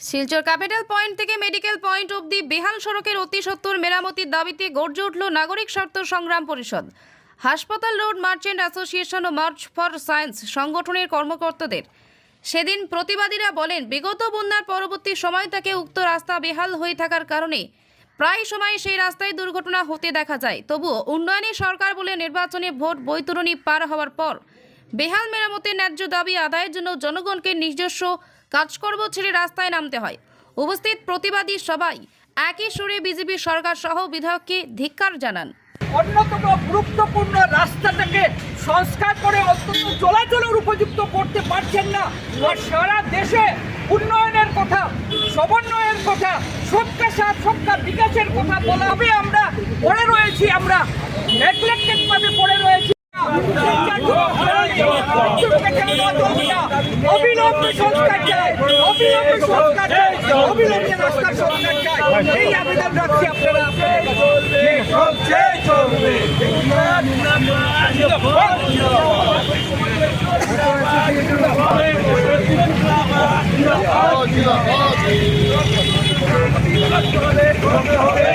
Silchar capital point থেকে medical point অবধি বেহাল সড়কের অতি সত্তর মেরামতির দাবিতে গর্জে উঠল নাগরিক স্বার্থ সংগ্রাম পরিষদ। হাসপাতাল রোড মার্চেন্ট অ্যাসোসিয়েশন ও মার্চ ফর সায়েন্স সংগঠনের কর্মকর্তাদের। সেদিন প্রতিবাদীরা বলেন, বিগত বন্যার পরবর্তী সময় থেকে উক্ত রাস্তা বেহাল হয়ে থাকার কারণে প্রায় সময় সেই রাস্তায় দুর্ঘটনা হতে দেখা যায়। তবুও উন্নয়নী সরকার বলে নির্বাচনে ভোট বৈতরণী পার হওয়ার পর বেহাল মেরামতের ন্যায্য দাবি আদায়ের জন্য জনগণকে নিজস্ব কাজকর্ম ছেড়ে রাস্তায় নামতে হয়। উপস্থিত প্রতিবাদী সবাই একই সুরে বিজেপি সরকার সহ বিধায়ককে ধিক্কার জানান। অন্যতম গুরুত্বপূর্ণ রাস্তাটাকে সংস্কার করে অন্তত চলাচলের উপযুক্ত করতে পারছেন না। আর সারা দেশে উন্নয়নের কথা সমন্বয়ের কথা সবকা সাথ সবকা বিকাশের কথা বলা হবে আমরা পড়ে রয়েছি আমরা। নেগলেক্টেড ভাবে পড়ে রয়েছি। অবিলম্বে সংস্কার চাই। অবিলম্বে সংস্কার চাই। অবিলম্বে রাস্তার সংস্কার চাই। এই আবেদন রাখছি আপনারা।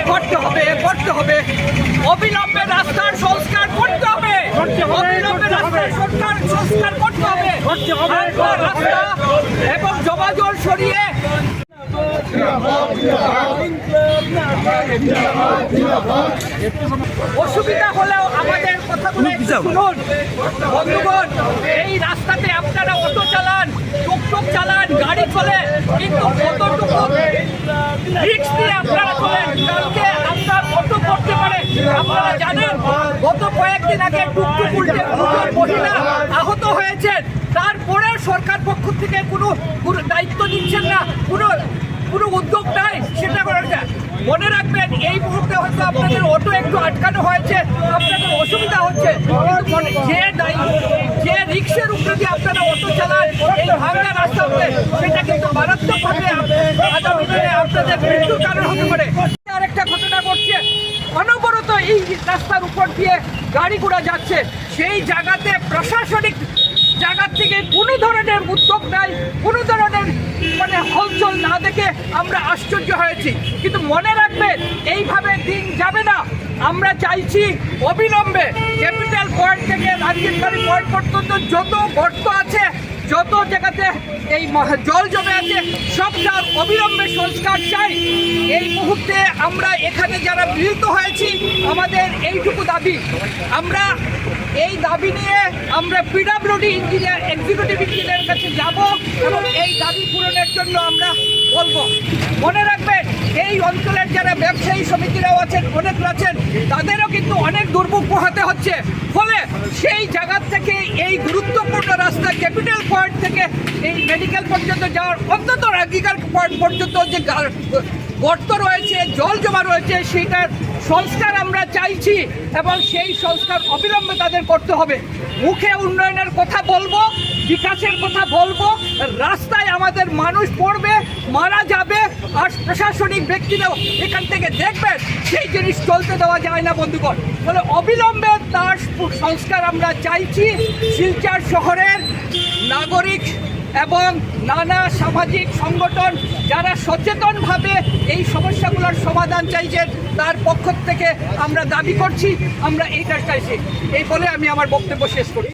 করতে হবে করতে হবে। অবিলম্বে রাস্তার সংস্কার করতে হবে। অবিলম্বে রাস্তার সংস্কার সংস্কার করতে হবে। তারপর রাস্তা এবং জমাজল সরিয়ে অসুবিধা হলেও আমাদের কথাগুলো শুনুন। বন্ধুগণ এই রাস্তাতে আপনারা অটো চালান টুকটুক চালান গাড়ি চলে কিন্তু কতটুকু রিক্স দিয়ে আপনারা চলেন? কালকে আপনার অটো করতে পারে। আপনারা জানেন গত কয়েকদিন আগে টুকটুক উল্টে মহিলা আহত হয়েছেন। সরকার পক্ষ থেকে কোনো দায়িত্ব নিচ্ছেন না, কোনো কোনো উদ্যোগ নাই, সেটা জন্য। মনে রাখবেন, এই মুহূর্তে হয়তো আপনাদের অটো একটু আটকানো হয়েছে, আপনাদের অসুবিধা হচ্ছে। যে যে রিক্সের উপরে দিয়ে আপনারা অটো চালান, এই ভাঙা রাস্তাতে সেটা কিন্তু মারাত্মকভাবে আগামী দিনে আপনাদের মৃত্যুর কারণ হতে পারে। আরেকটা ঘটনা ঘটছে, অনবরত এই রাস্তার উপর দিয়ে গাড়ি ঘোড়া যাচ্ছে। সেই জায়গাতে প্রশাসনিক জায়গা থেকে কোনো ধরনের উদ্যোগ নাই কোনো ধরনের মানে হলচল না দেখে আমরা আশ্চর্য হয়েছি। কিন্তু মনে রাখবেন এইভাবে দিন যাবে না। আমরা চাইছি অবিলম্বে ক্যাপিটাল পয়েন্ট থেকে রাজীবগাড়ি পয়েন্ট পর্যন্ত যত গর্ত আছে জায়গাতে এই জল জমে আছে। সবটার অবিলম্বে সংস্কার চাই। এই মুহূর্তে আমরা এখানে যারা মিলিত হয়েছি, আমাদের এইটুকু দাবি। আমরা এই দাবি নিয়ে আমরা পিডাব্লিউডি ইঞ্জিনিয়ার এক্সিকিউটিভ ইঞ্জিনিয়ারের কাছে যাব এবং এই দাবি পূরণের জন্য আমরা বলব। মনে রাখবেন, এই অঞ্চলের যারা ব্যবসায়ী সমিতিরাও আছেন অনেক আছেন, তাদেরও কিন্তু অনেক দুর্ভোগ পোহাতে হচ্ছে। ফলে সেই জায়গা থেকে এই গুরুত্বপূর্ণ রাস্তা ক্যাপিটাল পয়েন্ট থেকে মেডিকেল পর্যন্ত যাওয়ার অন্তত পয়েন্ট পর্যন্ত যে গর্ত রয়েছে, জল জমা রয়েছে সেটার সংস্কার আমরা চাইছি এবং সেই সংস্কার অবিলম্বে তাদের করতে হবে। মুখে উন্নয়নের কথা বলব, বিকাশের কথা বলব, রাস্তায় আমাদের মানুষ পড়বে, মারা যাবে, আর প্রশাসনিক ব্যক্তিরাও এখান থেকে দেখবেন সেই জিনিস চলতে দেওয়া যায় না, বন্ধুগণ। ফলে অবিলম্বে তার সংস্কার আমরা চাইছি শিলচর শহরের নাগরিক এবং নানা সামাজিক সংগঠন যারা সচেতনভাবে এই সমস্যাগুলোর সমাধান চাইছেন, তার পক্ষ থেকে আমরা দাবি করছি, আমরা এইটা চাইছি এই বলে আমি আমার বক্তব্য শেষ করি।